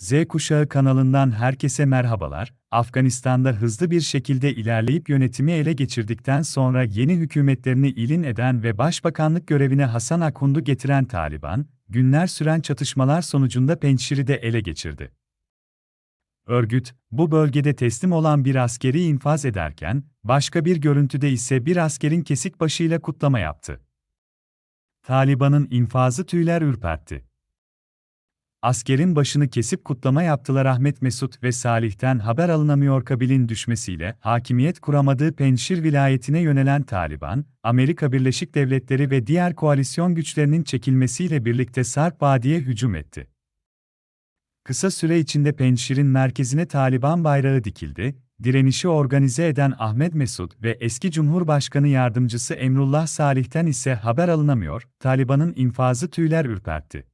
Z Kuşağı kanalından herkese merhabalar. Afganistan'da hızlı bir şekilde ilerleyip yönetimi ele geçirdikten sonra yeni hükümetlerini ilin eden ve başbakanlık görevine Hasan Akhund'u getiren Taliban, günler süren çatışmalar sonucunda Pençşir'i de ele geçirdi. Örgüt, bu bölgede teslim olan bir askeri infaz ederken, başka bir görüntüde ise bir askerin kesik başıyla kutlama yaptı. Taliban'ın infazı tüyler ürpertti. Askerin başını kesip kutlama yaptılar Ahmet Mesut ve Salih'ten haber alınamıyor Kabil'in düşmesiyle hakimiyet kuramadığı Penşir vilayetine yönelen Taliban, Amerika Birleşik Devletleri ve diğer koalisyon güçlerinin çekilmesiyle birlikte Sarp Vadi'ye hücum etti. Kısa süre içinde Penşir'in merkezine Taliban bayrağı dikildi, direnişi organize eden Ahmet Mesut ve eski Cumhurbaşkanı Yardımcısı Emrullah Salih'ten ise haber alınamıyor, Taliban'ın infazı tüyler ürpertti.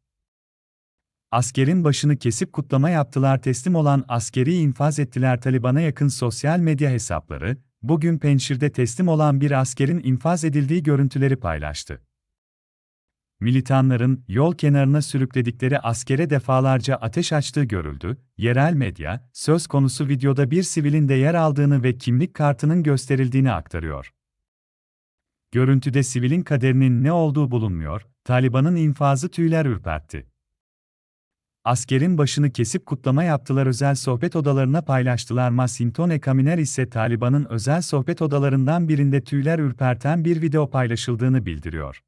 Askerin başını kesip kutlama yaptılar teslim olan askeri infaz ettiler Taliban'a yakın sosyal medya hesapları, bugün Penşir'de teslim olan bir askerin infaz edildiği görüntüleri paylaştı. Militanların yol kenarına sürükledikleri askere defalarca ateş açtığı görüldü. Yerel medya, söz konusu videoda bir sivilin de yer aldığını ve kimlik kartının gösterildiğini aktarıyor. Görüntüde sivilin kaderinin ne olduğu bulunmuyor, Taliban'ın infazı tüyler ürpertti. Askerin başını kesip kutlama yaptılar özel sohbet odalarına paylaştılar Masintone Kaminer ise Taliban'ın özel sohbet odalarından birinde tüyler ürperten bir video paylaşıldığını bildiriyor.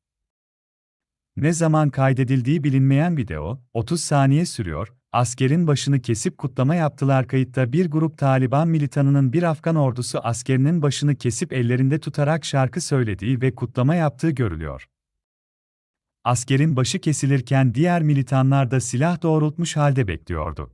Ne zaman kaydedildiği bilinmeyen video, 30 saniye sürüyor, askerin başını kesip kutlama yaptılar kayıtta bir grup Taliban militanının bir Afgan ordusu askerinin başını kesip ellerinde tutarak şarkı söylediği ve kutlama yaptığı görülüyor. Askerin başı kesilirken diğer militanlar da silah doğrultmuş halde bekliyordu.